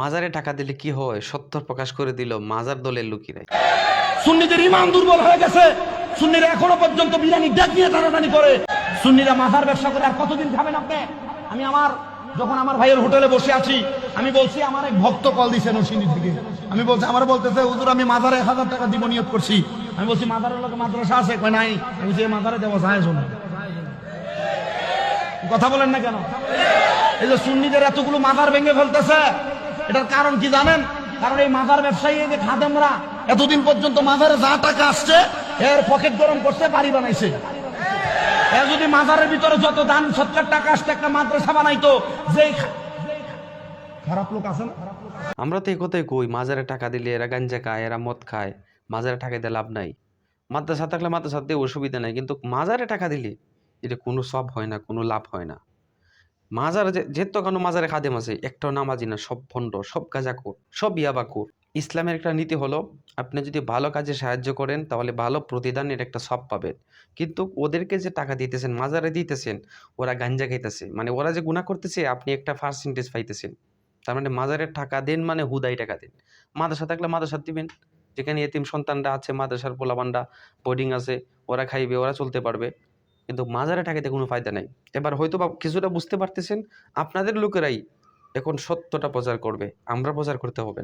মাজারে টাকা দিলে কি হয়? সত্য প্রকাশ করে দিল, মাজার দলের লোকেরাই সুন্নিদের ইমান দুর্বল হয়ে গেছে। সুন্নিরা এখনও পর্যন্ত বিরিয়ানি ডাক নিয়ে টানাটানি করে। সুন্নিরা মাজার ব্যবসা করে আর কতদিন খাবেন আপনি? আমি আমার, যখন আমার ভাইয়ের হোটেলে বসে আছি, আমি বলছি, আমার এক ভক্ত কল দিছে নরসিংদী থেকে আমি বলছি, আমার বলতেছে, হুজুর, আমি মাজারে এক হাজার টাকা দিব নিয়োগ করছি। আমি বলছি মাদারের লোক মাদ্রাসা আছে? কয়, নাই। আমি যে মাজারে দেওয়া যায় শোনো কথা বলেন না কেন? এই যে সুন্নিদের এতগুলো মাজার ভেঙে ফেলতেছে এটার কারণ কি জানেন? কারণ এই মাদার ব্যবসায়ী যে খাদেমরা এতদিন পর্যন্ত মাদারে যা টাকা আসছে, এর পকেট গরম করছে, বাড়ি বানাইছে। এ যদি মাজারের ভিতরে যত দান সৎকার টাকা আসতে, একটা মাদ্রাসা বানাইতো যে খারাপ লোক আছে না? আমরা তো এই কথাই কই, মাজারে টাকা দিলে এরা গাঞ্জা খায়, এরা মদ খায়, মাজারে টাকা দিয়ে লাভ নাই। মাদ্রাসা থাকলে মাদ্রাসা দিয়ে অসুবিধা নাই, কিন্তু মাজারে টাকা দিলে এটা কোনো সব হয় না, কোনো লাভ হয় না। মাজারে যেহেতু কোনো মাজারে খাদেম আছে, একটাও নামাজি না, সব ভণ্ড, সব গাজাকুর সব ইয়াবা ইয়াবাকুর ইসলামের একটা নীতি হলো, আপনি যদি ভালো কাজে সাহায্য করেন, তাহলে ভালো প্রতিদানের একটা সব পাবেন। কিন্তু ওদেরকে যে টাকা দিতেছেন, মাজারে দিতেছেন, ওরা গাঞ্জা খাইতেছে। মানে ওরা যে গুণা করতেছে, আপনি একটা পার্সেন্টেজ পাইতেছেন। তার মানে মাজারের টাকা দেন মানে হুদাই টাকা দেন। মাদ্রাসা থাকলে মাদ্রাসা দিবেন। যেখানে এতিম সন্তানরা আছে, মাদ্রাসার পোলাবানরা বোর্ডিং আছে, ওরা খাইবে, ওরা চলতে পারবে। কিন্তু মাজারে ঠাকিতে কোনো ফায়দা নাই। এবার হয়তো বা কিছুটা বুঝতে পারতেছেন, আপনাদের লোকেরাই এখন সত্যটা প্রচার করবে, আমরা প্রচার করতে হবে না।